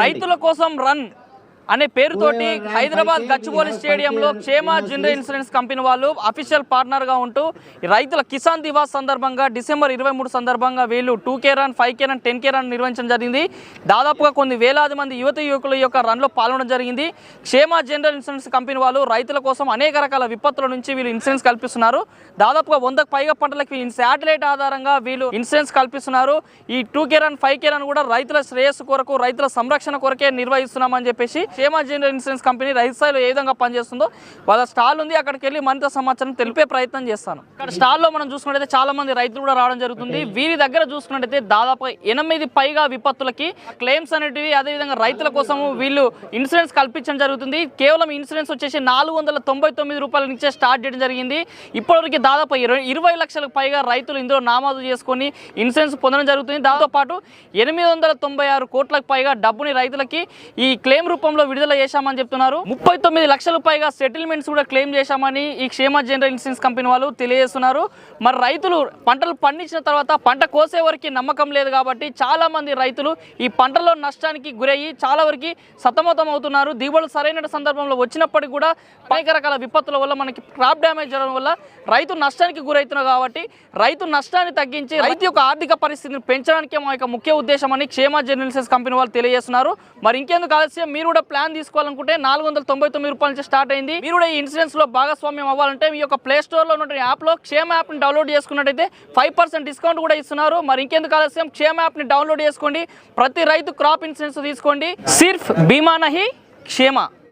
రైతుల కోసం రన్. అనే పేరుతోటి హైదరాబాద్ గచ్చిబౌలి స్టేడియంలో క్షేమ జనరల్ ఇన్సూరెన్స్ కంపెనీ వాళ్ళు అఫీషియల్ పార్ట్నర్గా ఉంటూ రైతుల కిసాన్ దివాస్ సందర్భంగా డిసెంబర్ ఇరవై మూడు సందర్భంగా వీళ్ళు two K run five K run ten K run నిర్వహించడం జరిగింది. దాదాపుగా కొన్ని వేలాది మంది యువత యువకుల యొక్క రన్లో పాల్గొనడం జరిగింది. క్షేమ జనరల్ ఇన్సూరెన్స్ కంపెనీ వాళ్ళు రైతుల కోసం అనేక రకాల విపత్తుల నుంచి వీళ్ళు ఇన్సూరెన్స్ కల్పిస్తున్నారు. దాదాపుగా వందకు పైగా పంటలకు శాటిలైట్ ఆధారంగా వీళ్ళు ఇన్సూరెన్స్ కల్పిస్తున్నారు. ఈ two K run five K run కూడా రైతుల శ్రేయస్సు కొరకు రైతుల సంరక్షణ కొరకే నిర్వహిస్తున్నామని చెప్పేసి క్షేమ జనరల్ ఇన్సూరెన్స్ కంపెనీ రైతు స్థాయిలో ఏ విధంగా పనిచేస్తుందో వాళ్ళ స్టాల్ ఉంది అక్కడికి వెళ్ళి మరింత సమాచారం తెలిపే ప్రయత్నం చేస్తాను. ఇక్కడ స్టాల్లో మనం చూసుకున్నట్టయితే చాలా మంది రైతులు కూడా రావడం జరుగుతుంది. వీరి దగ్గర చూసుకున్నట్టయితే దాదాపు ఎనిమిది పైగా విపత్తులకి క్లెయిమ్స్ అనేటివి అదేవిధంగా రైతుల కోసం వీళ్ళు ఇన్సూరెన్స్ కల్పించడం జరుగుతుంది. కేవలం ఇన్సూరెన్స్ వచ్చేసి నాలుగు వందల తొంభై తొమ్మిది రూపాయల నుంచే స్టార్ట్ చేయడం జరిగింది. ఇప్పటివరకు దాదాపు ఇరవై ఇరవై లక్షలకు పైగా రైతులు ఇందులో నామాదు చేసుకొని ఇన్సూరెన్స్ పొందడం జరుగుతుంది. దాంతో పాటు ఎనిమిది వందల తొంభై ఆరు కోట్లకు పైగా డబ్బుని రైతులకి ఈ క్లెయిమ్ రూపంలో విడుదల చేశామని చెప్తున్నారు. ముప్పై తొమ్మిది లక్షలు పైగా సెటిల్మెంట్స్ కూడా క్లెయిమ్ చేశామని ఈ క్షేమ జనరల్ ఇన్సూరెన్స్ కంపెనీ వాళ్ళు తెలియజేస్తున్నారు. మరి రైతులు పంటలు పండించిన తర్వాత పంట కోసే వరకు నమ్మకం లేదు కాబట్టి చాలా మంది రైతులు ఈ పంటలో నష్టానికి గురయ్యి చాలా వరకు సతమతం అవుతున్నారు. దిగుబడులు సరైన సందర్భంలో వచ్చినప్పటికీ కూడా అనేక రకాల విపత్తుల వల్ల మనకి క్రాప్ డ్యామేజ్ జరగడం వల్ల రైతు నష్టానికి గురవుతున్నారు కాబట్టి రైతు నష్టాన్ని తగ్గించి రైతు యొక్క ఆర్థిక పరిస్థితిని పెంచడానికి మా యొక్క ముఖ్య ఉద్దేశం అని క్షేమ జర్నలిసెస్ కంపెనీ వాళ్ళు తెలియజేస్తున్నారు. మరి ఇంకేందుకు ఆలస్యం? మీరు కూడా ప్లాన్ తీసుకోవాలనుకుంటే నాలుగు వందల తొంభై తొమ్మిది రూపాయల నుంచి స్టార్ట్ అయింది. మీరు కూడా ఈ ఇన్సూరెన్స్లో భాగస్వామ్యం అవ్వాలంటే మీ యొక్క ప్లే స్టోర్లో ఉన్న యాప్లో క్షేమ యాప్ని డౌన్లోడ్ చేసుకున్నట్టయితే ఫైవ్ పర్సెంట్ డిస్కౌంట్ కూడా ఇస్తున్నారు. మరి ఇంకెందుకు ఆలస్యం? క్షేమ యాప్ని డౌన్లోడ్ చేసుకోండి. ప్రతి రైతు క్రాప్ ఇన్సూరెన్స్ తీసుకోండి. సిర్ఫ్ బీమా నహి క్షేమ.